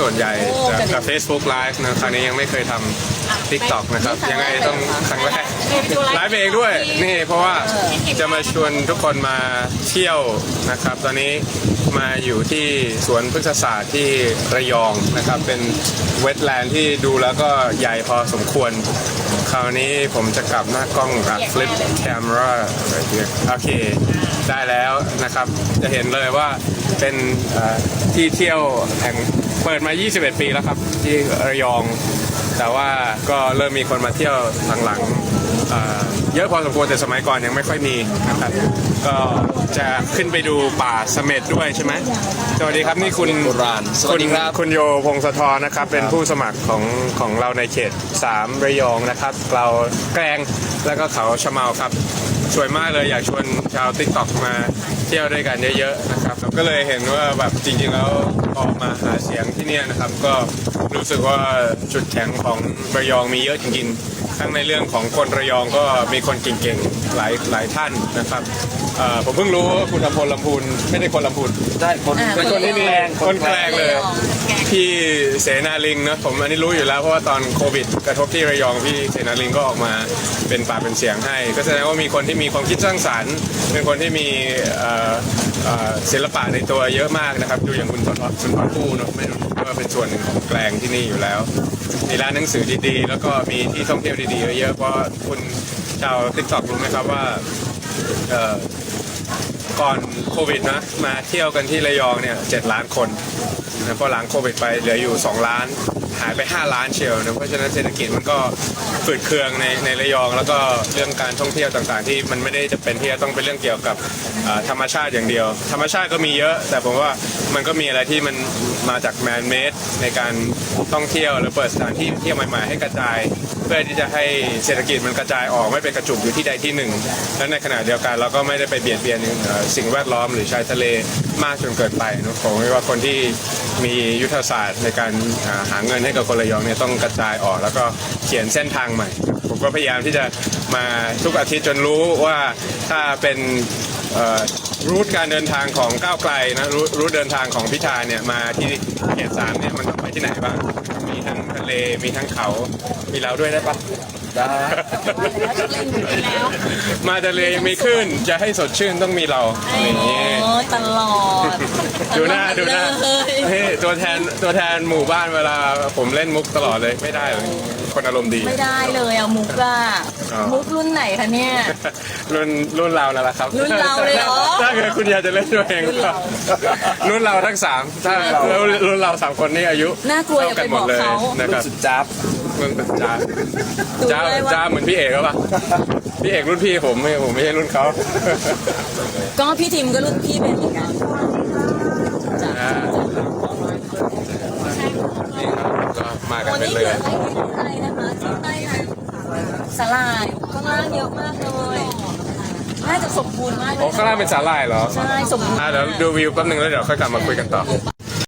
ส่วนใหญ่จะจะ Facebook Live นะครั้งนี้ยังไม่เคยทำ TikTok นะครับ ยังไงต้องครั้งแรกไลฟ์เองด้วย นี่เพราะว่าจะมาชวนทุกคนมาเที่ยวนะครับ ตอนนี้มาอยู่ที่สวนพฤกษศาสตร์ที่ระยองนะครับ เป็นเวทแลนด์ที่ดูแล้วก็ใหญ่พอสมควร คราวนี้ผมจะกลับหน้ากล้องกับ flip camera โอเค ได้แล้วนะครับ จะเห็นเลยว่าเป็นเอ่อที่เที่ยวแห่งเปิดมา 21 ปีแล้วครับ ที่ระยอง แต่ว่าก็เริ่มมีคนมาเที่ยวหลังๆเอ่อเยอะพอสมควรแต่สมัยก่อนยังไม่ค่อยมีนะครับก็จะขึ้นไปดูป่าเสม็ดด้วยใช่ไหมสวัสดีครับนี่คุณ โบราณสวัสดีครับณคุณโยพงศธรนะครับ เป็นผู้สมัครของของเราในเขต 3 ระยองนะครับเราแกลงแล้วก็เขาชะเมาครับสวยมากเลยอยากชวนชาวติ๊กต็อกมาเที่ยวด้วยกันเยอะๆนะครับ ก็เลยเห็นว่าแบบจริงๆแล้วออกมาหาเสียง ที่เนี่ยนะครับก็ รู้สึกว่าจุดแข็งของระยองมีเยอะจริงๆ ทั้งในเรื่องของคนระยองก็มีคนเก่งๆหลายหลายท่านนะครับเอ่อผมเพิ่งรู้ว่าคุณอภพลลำพูนไม่ได้คนลำพูน ได้คนเป็นคนที่นี่คนแกลงเลย พี่เสนาลิงเนอะผมอันนี้รู้อยู่แล้วเพราะว่าตอนโควิด กระทบที่ระยองพี่เสนาลิงก็ออกมาเป็นปากเป็นเสียงให้ ก็แสดงว่ามีคนที่มีความคิดสร้างสรรค์ เป็นคนที่มีเอ่อเอ่อศิลปะในตัวเยอะมากนะครับ ดูอย่างคุณสนคุณพรผู้เนอะไม่รู้ว่าเป็นส่วนหนึ่งของแกลงที่นี่อยู่แล้ว มีร้านหนังสือดีๆ แล้วก็มีที่ท่องเที่ยวดีๆเยอะๆเพราะคุณชาวติ๊กต็อกรู้ไหมครับว่าก่อนโควิดนะมาเที่ยวกันที่ระยองเนี่ยเจ็ดล้านคนนะพอหลังโควิดไปเหลืออยู่ 2 ล้าน หายไป 5 ล้านเชียวนะเพราะฉะนั้นเศรษฐกิจมันก็ ฝืดเคืองในในระยอง แล้วก็เรื่องการท่องเที่ยวต่างๆ ที่มันไม่ได้จะเป็นที่จะต้องเป็นเรื่องเกี่ยวกับอ่อธรรมชาติอย่างเดียว ธรรมชาติก็มีเยอะ แต่ผมว่ามันก็มีอะไรที่มันมาจากแมนเมดในการท่องเที่ยวหรือเปิดสถานที่เที่ยวใหม่ๆให้กระจาย เพื่อที่จะให้เศรษฐกิจมันกระจายออกไม่เป็นกระจุกอยู่ที่ใดที่หนึ่งและในขณะเดียวกันเราก็ไม่ได้ไปเบียดเบียนเอ่อสิ่งแวดล้อมหรือชายทะเลมากจนเกินไปนะผมว่าคนที่ มียุทธศาสตร์ในการอ่าหาเงินให้กับคนระยองเนี่ยต้องกระจายออก แล้วก็เขียนเส้นทางใหม่ ผมก็พยายามที่จะมาทุกอาทิตย์จนรู้ว่าถ้าเป็นรูทการเดินทางของก้าวไกลนะรูรูทเดินทางของพิธาเนี่ยมาที่เขตสามเนี่ยมันต้องไปที่ไหนบ้าง มีทั้งทะเลมีทั้งเขา มีเราด้วยได้ปะได้มาทะเลยังมีขึ้นจะให้สดชื่นต้องมีเราอย่างนี้โอ้ยตลอด ดูหน้าดูหน้า เลยเฮ้ยตัวแทนตัวแทนหมู่บ้านเวลาผมเล่นมุกตลอดเลยไม่ได้หรอกคนอารมณ์ดี ไม่ได้เลยอะมุกอะอ๋อ มุกรุ่นไหนคะเนี่ย รุ่นรุ่นเรานั่นแหละครับรุ่นเราเลยเหรอ ถ้าเกิดคุณอยากจะเล่นด้วยเองรุ่นเรารุ่นเราทั้งสามถ้าแล้วรุ่นเราสามคนนี่อายุน่ากลัวอย่าไปบอกเขานะลูคกรับสุดจับรุ่นจ้าดูจ้าเลยว่า จ้าเหมือนพี่เอกหรือเปล่าพี่เอกรุ่นพี่ผมไม่ผมไม่ใช่รุ่นเขาก็พี่ทิมก็รุ่นพี่เป็นเหมือนกันอ่านี่ครับก็ มากันวันเป็นนี้เรืเหลือออะไรนะคะที่ใต้สลายข้างล่างเยอะมากเลยน่าจะสมบูรณ์มากเลโอ้ยข้างล่างเป็นสาหร่ายเหรอใช่สมบูรณ์อ่าเดี๋ยวดูวิวแป๊บนึงแล้วเดี๋ยวค่อยกลับมาคุยกันต่อไป